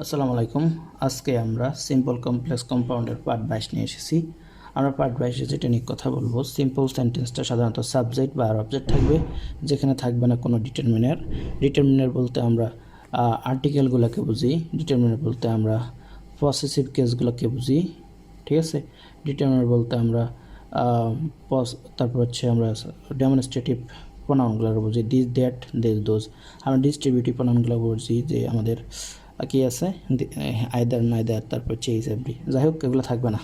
আসসালামু আলাইকুম। আজকে আমরা সিম্পল কমপ্লেক্স কম্পাউন্ডের পার্ট বাইশ নিয়ে এসেছি। আমরা পার্ট বাইশে যেটা নিয়ে কথা বলব সিম্পল সেন্টেন্সটা সাধারণত সাবজেক্ট বা আর অবজেক্ট থাকবে, যেখানে থাকবে না কোনো ডিটারমিনার ডিটারমিনার বলতে আমরা আর্টিকেলগুলোকে বুঝি ডিটারমিনার বলতে আমরা পসেসিভ কেসগুলোকে বুঝি, ঠিক আছে? ডিটারমিনার বলতে আমরা তারপর হচ্ছে আমরা ডেমনস্ট্রেটিভ প্রোনাউনগুলো বুঝি দিস দ্যাট দিস দোজ আমরা ডিস্ট্রিবিউটিভ প্রোনাউনগুলো বুঝি যে আমাদের কি আছে আয়দার নাইদার তারপর এইচ এভরি যাই হোক এগুলো থাকবে না।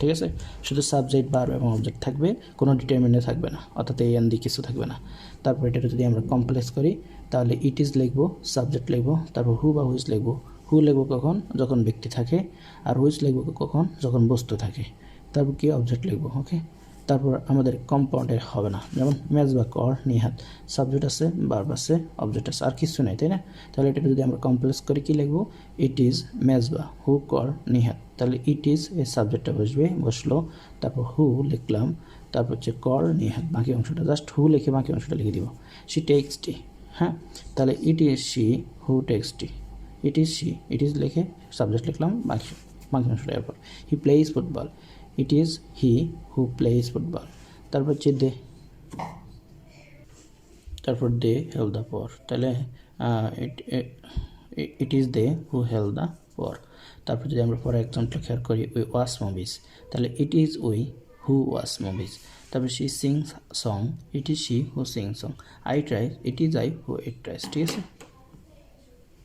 ঠিক আছে? শুধু সাবজেক্ট বার এবং অবজেক্ট থাকবে, কোনো ডিটারমিনে থাকবে না। অর্থাৎ এই এন্দি কিছু থাকবে না। তারপর এটা যদি আমরা কমপ্লেক্স করি, তাহলে ইট ইজ লিখব সাবজেক্ট লিখব, তারপর হু বা হুইজ লিখব। হু লিখব কখন? যখন ব্যক্তি থাকে, আর হুইজ লিখব কখন? যখন বস্তু থাকে। তারপর কি অবজেক্ট লিখব? ওকে তারপর আমাদের কম্পাউন্ডের হবে না। যেমন ম্যাচ বা কর নিহাত। সাবজেক্ট আছে বার্ব আছে অবজেক্ট আছে, আর কিছু নেই, তাই না? তাহলে এটা যদি আমরা কমপ্লেক্স করে কি লিখব? ইট ইজ ম্যাচ বা হু কর নিহাত। তাহলে ইট ইজ এই সাবজেক্টটা বসবে, বসল। তারপর হু লিখলাম। তারপর হচ্ছে কর নিহাত। বাকি অংশটা জাস্ট হু লিখে বাকি অংশটা লিখে দিব। সি টেক্স টি হ্যাঁ? তাহলে ইট ইজ সি হু টেক্স টি it is she it is লিখে সাবজেক্ট লিখলাম, বাকি বাকি অংশটা এরপর। He plays football it is he who plays football তারপর হচ্ছে দে তারপর দে হেল দ্য পর তাহলে it is they who hell the পর তারপর যদি আমরা পরে এক্সাম্পল খেয়াল করি উই ওয়াস মুভিজ তাহলে it is we who was movies তারপর she sings song it is she who sing song I try it is I who it tries ঠিক আছে?